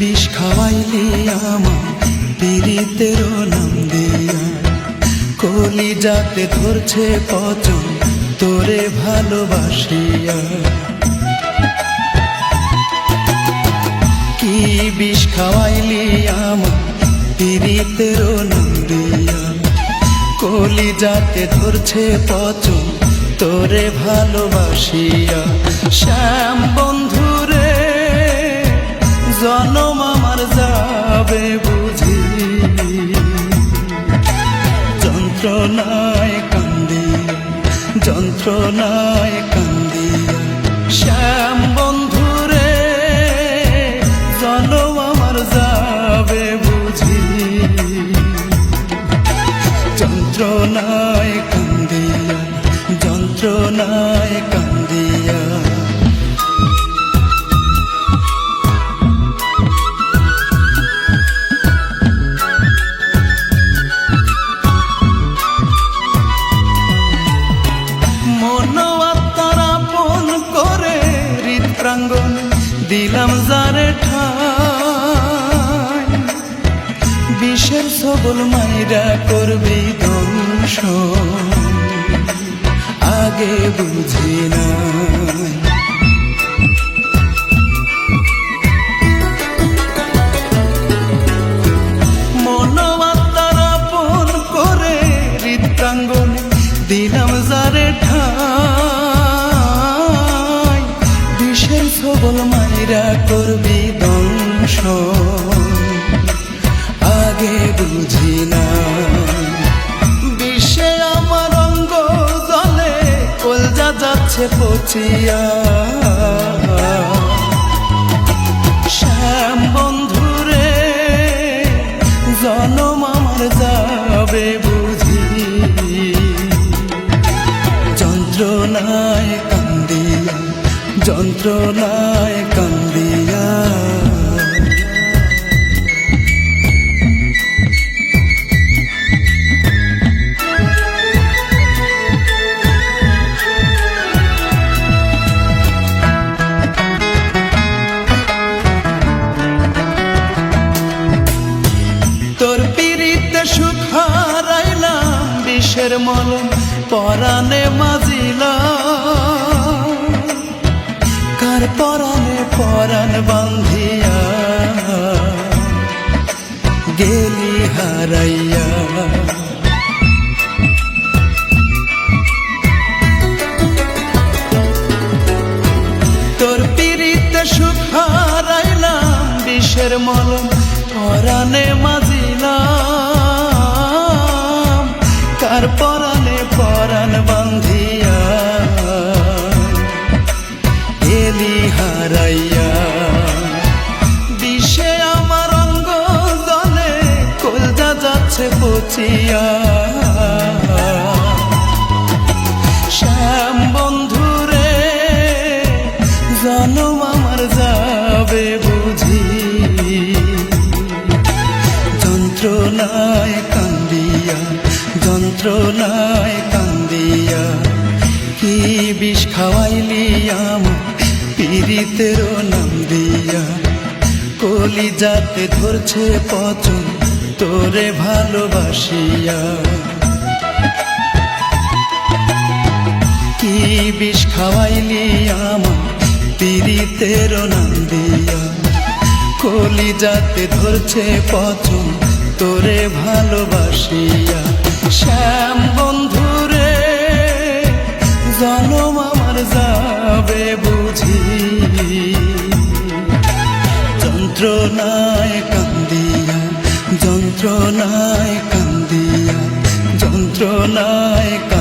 বিষ খাওয়াইলি আমার পিড়িতেরও নাম দিয়া। কলি যাতে ধরছে পচন, তোরে ভালোবাসিয়া কি বিষ খাওয়াইলি আমার পিড়িতেরও নাম দিয়া। কলি যাতে ধরছে পচন, তোরে ভালোবাসিয়া শ্যাম বন্ধুরে জনম আমার যাবে বুঝি। যন্ত্রণায় কান্দিয়া যন্ত্রণায় কান্দিয়া শ্যাম বন্ধুরে, জনম আমার যাবে বুঝি। যন্ত্রণায় কান্দিয়া যন্ত্রণায় কান্দিয়া বিষের সবল মাইরা করবি ধ্বংস আগে বুঝি না দিলাম মাইরা করবি দংশ বুঝি না বিশ্বে আমার অঙ্গ জলে কলজা যাচ্ছে পচিয়া। শ্যাম বন্ধুরে, জনম আমার যাবে বুঝি। যন্ত্রণায় কান্দি যন্ত্রণায় কান্দিয়া তোর পিড়িতে সুখ হারাইলাম বিষের মলম পরাণে মাজিলাম। কার পরাণে পরাণ বান্ধিয়া, গেলি হারাইয়া। তোর পিড়িতে সুখ হারাইলাম বিষের মলম পরাণে মাজিলাম। যাচ্ছে পচিয়া শ্যাম বন্ধুরে জনম আমার যাবে বুঝি। যন্ত্রণায় কান্দিয়া যন্ত্রণায় কান্দিয়া, কি বিষ খাওয়াইলি আমার পীড়িতেরও নাম দিয়া। কলি যাতে ধরছে পচন তোরে ভালোবাসিয়া কি বিষ খাওয়াইলি আমার পীড়িতের নাম দিয়া। কলি যাতে ধরছে পচন, তোরে ভালোবাসিয়া শ্যাম বন্ধুরে জনম আমার যাবে বুঝি। যন্ত্রণায় যন্ত্রণায় কান্দিয়া যন্ত্রণায়